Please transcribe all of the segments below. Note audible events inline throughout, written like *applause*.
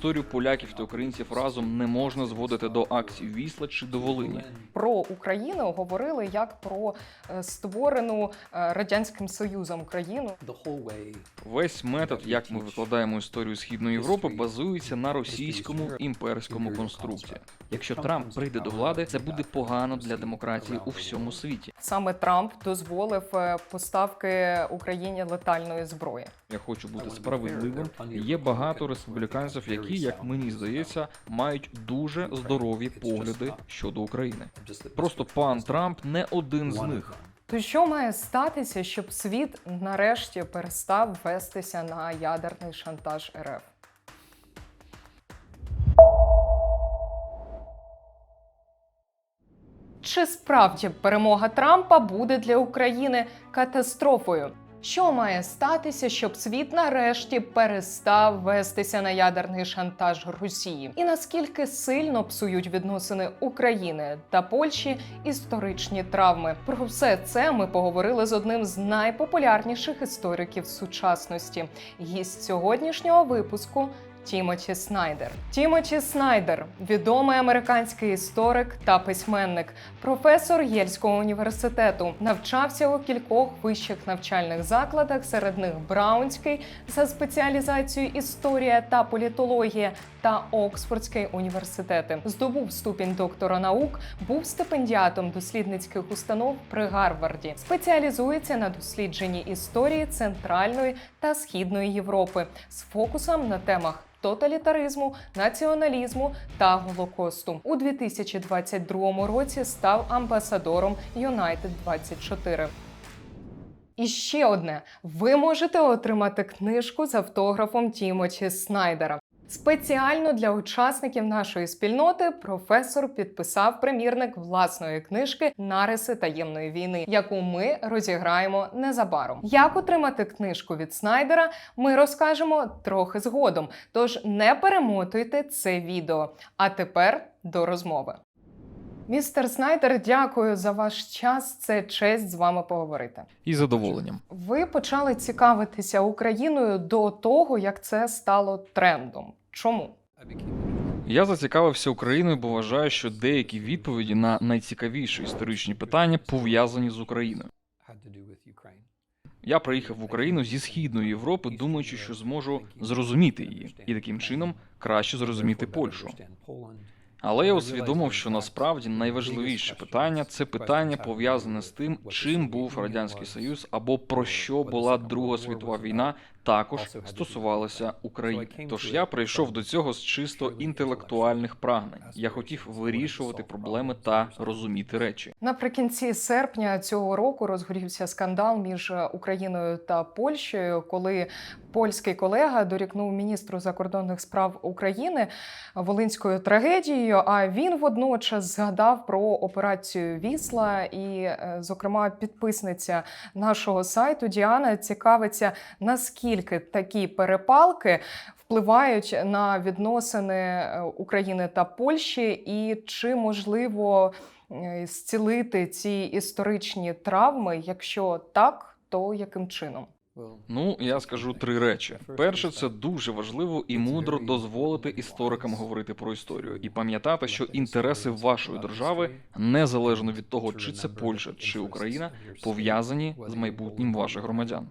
історію поляків та українців разом не можна зводити до акцій Вісла чи до Волині. Про Україну говорили як про е, створену е, радянським союзом Україну. the Весь метод, як ми викладаємо історію східної Європи, базується на російському імперському конструкті. Якщо Трамп прийде до влади, це буде погано для демократії у всьому світі. Саме Трамп дозволив е, поставки Україні летальної зброї. Я хочу бути справедливим. Є багато республіканців, які, як мені здається, мають дуже здорові погляди щодо України. Просто пан Трамп не один з них. То що має статися, щоб світ нарешті перестав вестися на ядерний шантаж РФ? Чи справді перемога Трампа буде для України катастрофою? Що має статися, щоб світ нарешті перестав вестися на ядерний шантаж Росії? І наскільки сильно псують відносини України та Польщі історичні травми? Про все це ми поговорили з одним з найпопулярніших істориків сучасності. Гість сьогоднішнього випуску Тімоті Снайдер. Тімоті Снайдер, відомий американський історик та письменник, професор Єльського університету, навчався у кількох вищих навчальних закладах, серед них Браунський за спеціалізацією історія та політологія та Оксфордський університети. Здобув ступінь доктора наук, був стипендіатом дослідницьких установ при Гарварді. Спеціалізується на дослідженні історії Центральної та Східної Європи з фокусом на темах тоталітаризму, націоналізму та голокосту. У 2022 році став амбасадором United 24. І ще одне: ви можете отримати книжку з автографом Тімоті Снайдера. Спеціально для учасників нашої спільноти професор підписав примірник власної книжки Нариси таємної війни, яку ми розіграємо незабаром. Як отримати книжку від Снайдера, ми розкажемо трохи згодом. Тож не перемотуйте це відео. А тепер до розмови. Містер Снайдер, дякую за ваш час. Це честь з вами поговорити. І задоволенням. Ви почали цікавитися Україною до того, як це стало трендом. Чому? Я зацікавився Україною, бо вважаю, що деякі відповіді на найцікавіші історичні питання пов'язані з Україною. Я приїхав в Україну зі східної Європи, думаючи, що зможу зрозуміти її і таким чином краще зрозуміти Польщу. Але я усвідомив, що насправді найважливіше питання це питання пов'язане з тим, чим був радянський союз або про що була Друга світова війна, також стосувалося України. Тож я прийшов до цього з чисто інтелектуальних прагнень. Я хотів вирішувати проблеми та розуміти речі. Наприкінці серпня цього року розгорівся скандал між Україною та Польщею, коли польський колега дорікнув міністру закордонних справ України волинською трагедією. А він водночас згадав про операцію Вісла, і, е, зокрема, підписниця нашого сайту Діана цікавиться, наскільки такі перепалки впливають на відносини е, України та Польщі, і чи можливо е, зцілити ці історичні травми? Якщо так, то яким чином? Ну, я скажу три речі. Перше, це дуже важливо і мудро дозволити історикам говорити про історію і пам'ятати, що інтереси вашої держави, незалежно від того, чи це Польща чи Україна, пов'язані з майбутнім ваших громадян.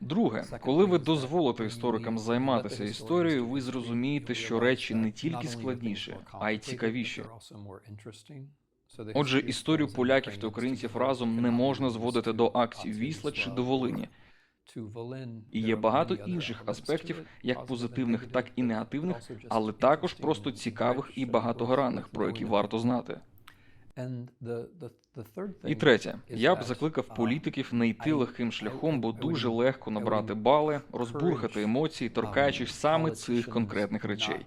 Друге, коли ви дозволите історикам займатися історією, ви зрозумієте, що речі не тільки складніші, а й цікавіші. Отже, історію поляків та українців разом не можна зводити до акцій Вісла чи до Волині. І є багато інших аспектів, як позитивних, так і негативних, але також просто цікавих і багатогранних, про які варто знати. І третє, я б закликав політиків не йти легким шляхом, бо дуже легко набрати бали, розбурхати емоції, торкаючись саме цих конкретних речей.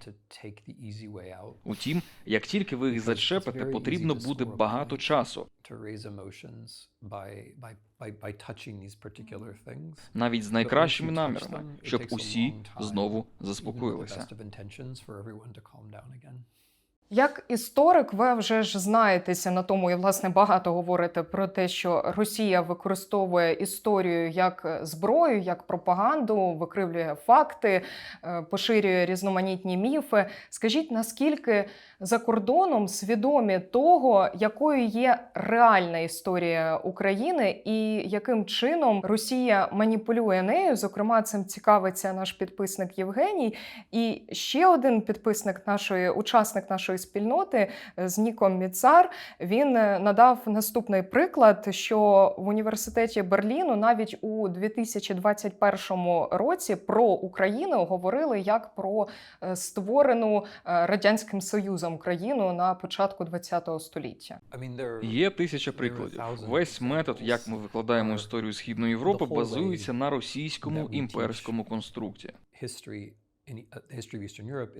Утім, як тільки ви їх зачепите, потрібно буде багато часу. навіть з найкращими намірами, щоб усі знову заспокоїлися. Як історик, ви вже ж знаєтеся на тому, і власне багато говорите про те, що Росія використовує історію як зброю, як пропаганду, викривлює факти, е, поширює різноманітні міфи. Скажіть, наскільки за кордоном свідомі того, якою є реальна історія України, і яким чином Росія маніпулює нею? Зокрема, цим цікавиться наш підписник Євгеній. І ще один підписник нашої, учасник нашої спільноти е, з Ніком Міцар. Він е, надав наступний приклад, що в університеті Берліну навіть у 2021 році про Україну говорили як про е, створену радянським союзом країну на початку ХХ століття. Є тисяча прикладів. Весь метод, як ми викладаємо історію східної Європи, базується на російському імперському конструкті. Is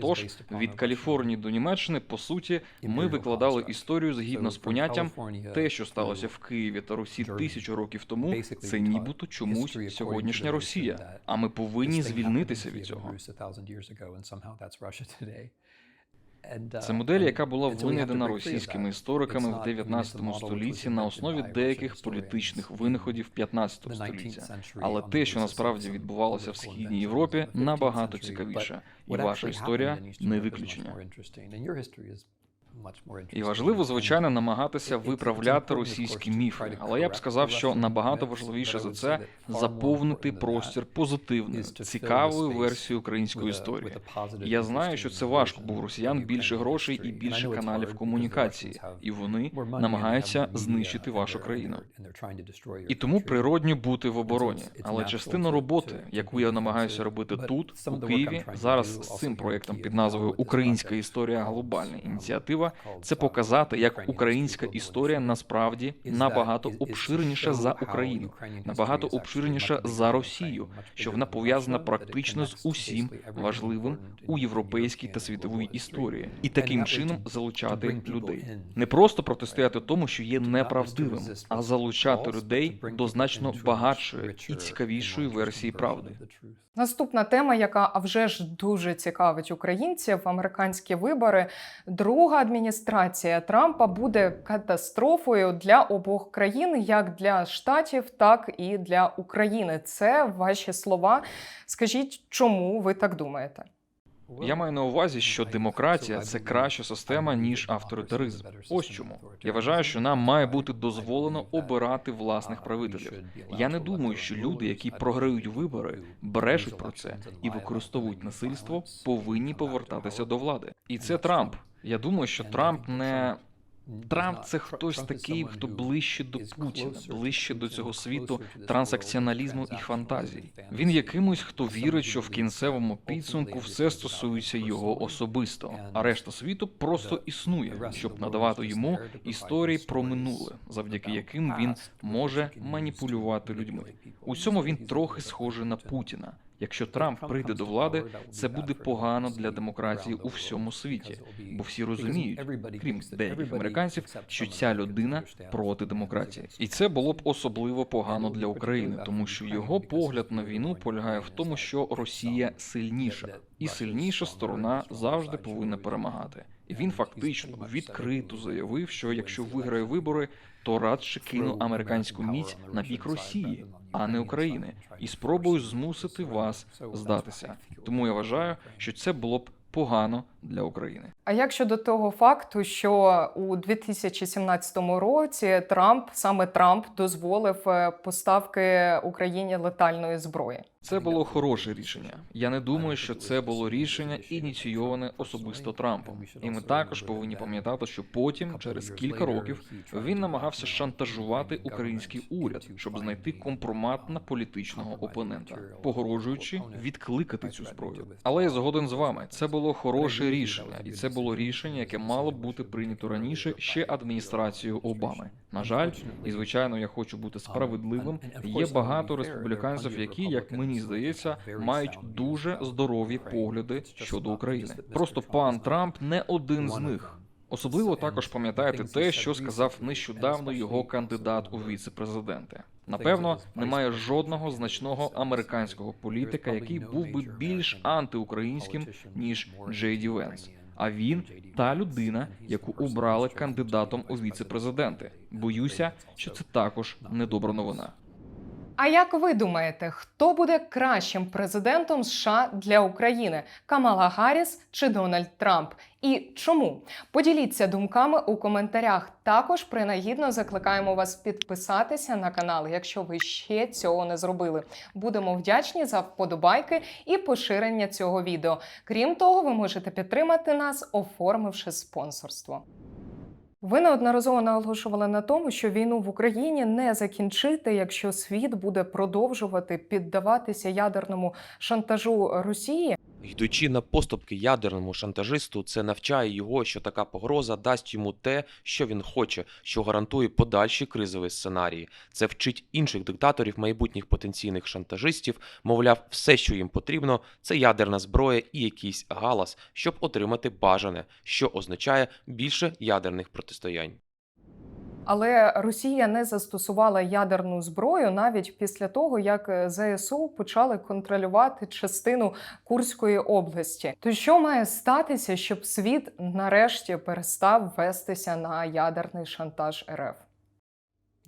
Тож від Каліфорнії до Німеччини, по суті, ми викладали історію згідно з поняттям. Те, що сталося в Києві та Русі тисячу років тому, це нібито чомусь сьогоднішня Росія. А ми повинні звільнитися від цього. *laughs* Це модель, яка була винайдена російськими істориками в not- I mean, it's a 19 model which столітті на основі деяких політичних винаходів 15 in the 19th століття. Але те, що насправді відбувалося в східній Європі, of the 15th набагато цікавіше, і ваша історія не виключення. І важливо, звичайно, намагатися виправляти російські міфи, але я б сказав, що набагато важливіше за це заповнити простір позитивною, цікавою версією української історії. Я знаю, що це важко, бо у росіян більше грошей і більше каналів комунікації, і вони намагаються знищити вашу країну. І тому природньо бути в обороні. Але to- роботи, яку я намагаюся робити тут, у Києві, зараз з цим проєктом Kyiv під назвою Українська історія глобальна um, ініціатива, це uh, показати, як українська історія насправді набагато обширніша за Україну, набагато обширніша за Росію, що вона пов'язана практично з усім важливим у європейській та світовій історії, і таким чином залучати людей. Не просто протистояти тому, що є неправдивим, а залучати людей до значно багатшої і цікавішої версії правди. Наступна тема, яка а вже ж дуже цікавить українців, американські вибори. Друга адміністрація Трампа буде катастрофою для обох країн, як для штатів, так і для України. Це ваші слова. Скажіть, чому ви так думаєте? Я маю на увазі, що демократія це краща система ніж авторитаризм. Ось чому я вважаю, що нам має бути дозволено обирати власних правителів. Я не думаю, що люди, які програють вибори, брешуть про це і використовують насильство, повинні повертатися до влади. І це Трамп. Я думаю, що Трамп не Трамп це хтось такий, хто ближче до Путіна, ближче до цього світу трансакціоналізму і фантазій. Він є кимось, хто вірить, що в кінцевому підсумку все стосується його особисто, а решта світу просто існує, щоб надавати йому історії про минуле, завдяки яким він може маніпулювати людьми. У цьому він трохи схожий на Путіна. Якщо Трамп прийде до влади, це буде погано для демократії у всьому світі, бо всі розуміють, крім деяких американців, що ця людина проти демократії, і це було б особливо погано для України, тому що його погляд на війну полягає в тому, що Росія сильніша, і сильніша сторона завжди повинна перемагати. І він фактично відкрито заявив, що якщо виграє вибори, то радше кину американську міць на бік Росії, а не України, і спробую змусити вас здатися. Тому я вважаю, що це було б погано для України. А як щодо того факту, що у 2017 році Трамп саме Трамп дозволив е, поставки Україні летальної зброї? Це було хороше рішення. Я не думаю, що це було рішення ініційоване особисто Трампом. І ми також повинні пам'ятати, що потім, через кілька років, він намагався шантажувати український уряд, щоб знайти компромат на політичного опонента, погрожуючи відкликати цю зброю. Але я згоден з вами. Це було хороше рішення, і це було рішення, яке мало б бути прийнято раніше ще адміністрацією Обами. На жаль, і звичайно, я хочу бути справедливим. Є багато республіканців, які, як мені здається, мають дуже здорові погляди щодо України. Просто пан Трамп не один з них. Особливо також пам'ятаєте те, що сказав нещодавно його кандидат у віце-президенти. Напевно, немає жодного значного американського політика, який був би більш антиукраїнським ніж Джей Ді Венс. А він та людина, яку обрали кандидатом у віце-президенти. Боюся, що це також недобра новина. А як ви думаєте, хто буде кращим президентом США для України? Камала Гарріс чи Дональд Трамп? І чому? Поділіться думками у коментарях. Також принагідно закликаємо вас підписатися на канал, якщо ви ще цього не зробили. Будемо вдячні за вподобайки і поширення цього відео. Крім того, ви можете підтримати нас, оформивши спонсорство. Ви неодноразово наголошували на тому, що війну в Україні не закінчити, якщо світ буде продовжувати піддаватися ядерному шантажу Росії. Йдучи на поступки ядерному шантажисту, це навчає його, що така погроза дасть йому те, що він хоче, що гарантує подальші кризові сценарії. Це вчить інших диктаторів, майбутніх потенційних шантажистів, мовляв, все, що їм потрібно, це ядерна зброя і якийсь галас, щоб отримати бажане, що означає більше ядерних протистоянь. Але Росія не застосувала ядерну зброю навіть після того, як е, ЗСУ почали контролювати частину Курської області. То що має статися, щоб світ нарешті перестав вестися на ядерний шантаж РФ?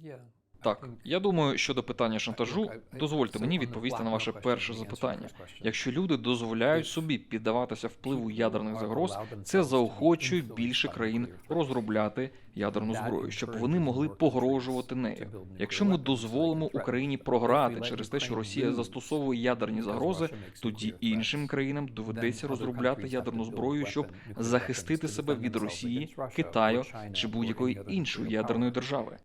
Yeah. Так, я думаю, щодо питання шантажу, дозвольте мені відповісти на ваше перше запитання. Якщо люди дозволяють собі піддаватися впливу ядерних загроз, це заохочує більше країн розробляти ядерну зброю, щоб вони могли погрожувати нею. Якщо ми дозволимо Україні програти через те, що Росія застосовує ядерні загрози, тоді іншим країнам доведеться розробляти ядерну зброю, щоб захистити себе від Росії, Китаю чи будь-якої іншої ядерної держави.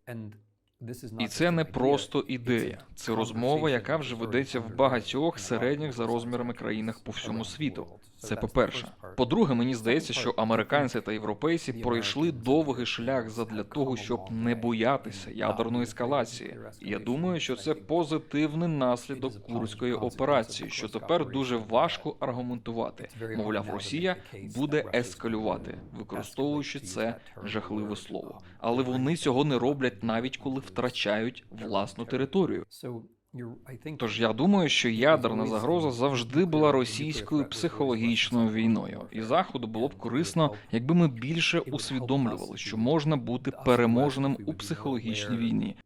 І це не просто ідея, це розмова, яка вже ведеться в багатьох середніх за розмірами країнах по всьому світу. Це по-перше. По-друге, мені здається, що американці та європейці пройшли довгий шлях задля того, щоб не боятися ядерної ескалації. Я думаю, що це позитивний наслідок курської операції, що тепер дуже важко аргументувати. Мовляв, Росія буде ескалювати, використовуючи це жахливе слово. Але вони цього не роблять навіть коли втрачають власну територію. Тож я думаю, що ядерна загроза завжди була російською психологічною війною, і заходу було б корисно, якби ми більше усвідомлювали, що можна бути переможеним у психологічній війні.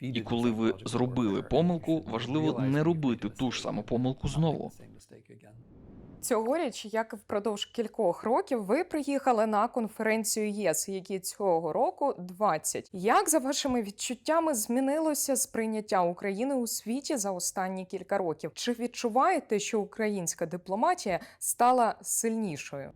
І коли ви зробили помилку, важливо не робити ту ж саму помилку знову. Цьогоріч, як і впродовж кількох років, ви приїхали на конференцію ЄС, які цього року 20. Як за вашими відчуттями змінилося сприйняття України у світі за останні кілька років? Чи відчуваєте, що українська дипломатія стала сильнішою?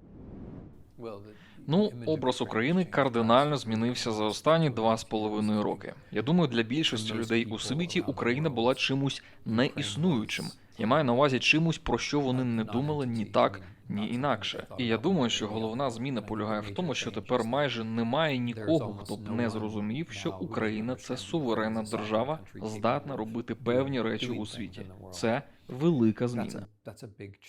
Ну, образ України кардинально змінився за останні два з половиною роки. Я думаю, для більшості людей у світі Україна була чимось неіснуючим. Я маю на увазі чимось, про що вони не думали ні так, ні інакше. І я думаю, що головна зміна полягає в тому, що тепер майже немає нікого, хто б не зрозумів, що Україна це суверенна держава, здатна робити певні речі у світі. Це велика зміна.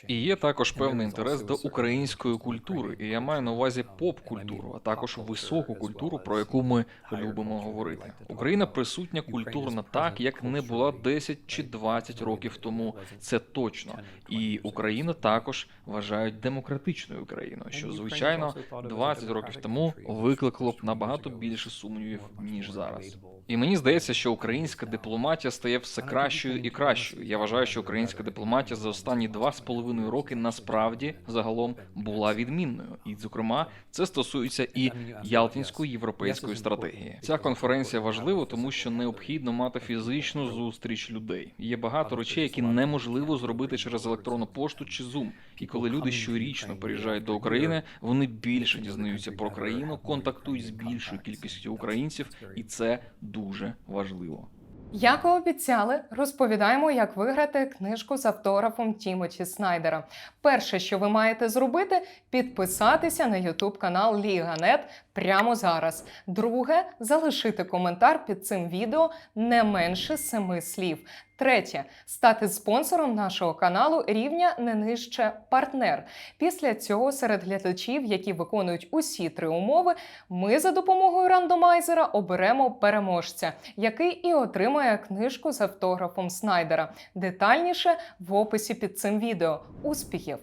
І є також певний інтерес до української культури, і я маю на увазі поп-культуру, а також високу культуру, про яку ми любимо говорити. Україна присутня культурно так, як не була 10 чи 20 років тому. Це точно. І Україна також вважають демократичною країною, що звичайно 20 років тому викликало б набагато більше сумнівів ніж зараз. І мені здається, що українська дипломатія стає все кращою і кращою. Я вважаю, що українська дипломатія за останні два з половиною роки насправді загалом була відмінною. І, зокрема, це стосується і Ялтинської європейської стратегії. Ця конференція важлива, тому що необхідно мати фізичну зустріч людей. Є багато речей, які неможливо зробити через електронну пошту чи Zoom. І коли люди щорічно приїжджають до України, вони більше дізнаються про країну, контактують з більшою кількістю українців, і це дуже важливо. Як і обіцяли, розповідаємо, як виграти книжку з автографом Тімоті Снайдера. Перше, що ви маєте зробити, підписатися на YouTube канал Ліганет прямо зараз. Друге, залишити коментар під цим відео не менше семи слів. Третє стати спонсором нашого каналу рівня не нижче партнер. Після цього серед глядачів, які виконують усі три умови, ми за допомогою рандомайзера оберемо переможця, який і отримає книжку з автографом Снайдера. Детальніше в описі під цим відео. Успіхів!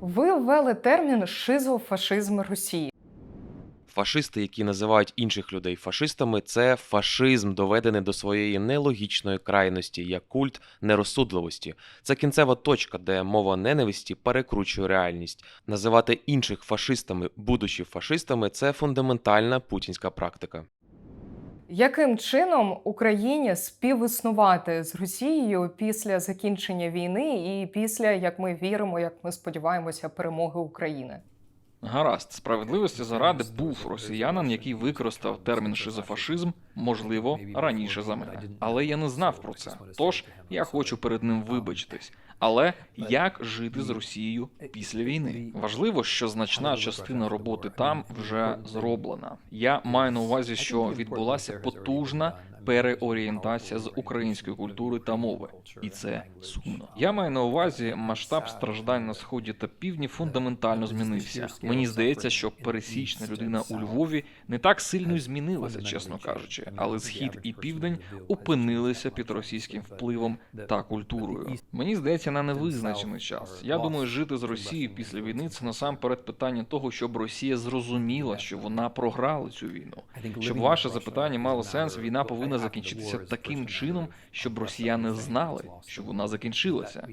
Ви ввели термін шизофашизм Росії. Фашисти, які називають інших людей фашистами, це фашизм, доведений до своєї нелогічної крайності, як культ нерозсудливості. Це кінцева точка, де мова ненависті перекручує реальність. Називати інших фашистами, будучи фашистами, це фундаментальна путінська практика. Яким чином Україні співіснувати з Росією після закінчення війни і після, як ми віримо, як ми сподіваємося, перемоги України? Гаразд, справедливості заради був росіянин, який використав термін шизофашизм, можливо, раніше за мене. Але я не знав про це. Тож я хочу перед ним вибачитись. Але як жити з Росією після війни? Важливо, що значна частина роботи там вже зроблена. Я маю на увазі, що відбулася потужна переорієнтація з української культури та мови, і це сумно. Я маю на увазі масштаб страждань на сході та півдні фундаментально змінився. Мені здається, що пересічна людина у Львові не так сильно змінилася, чесно кажучи, але схід і південь опинилися під російським впливом та культурою. Мені здається, на невизначений час. Я думаю, жити з Росією після війни це насамперед питання того, щоб Росія зрозуміла, що вона програла цю війну. Щоб ваше запитання мало сенс, війна повинна закінчитися таким чином, щоб росіяни знали, що вона закінчилася.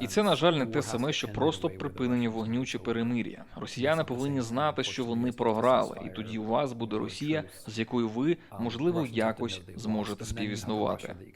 І це, на жаль, не те саме, що просто припинення вогню чи перемир'я. Росіяни повинні знати, що вони програли, і тоді у вас буде Росія, з якою ви, можливо, якось зможете співіснувати. співіснувати.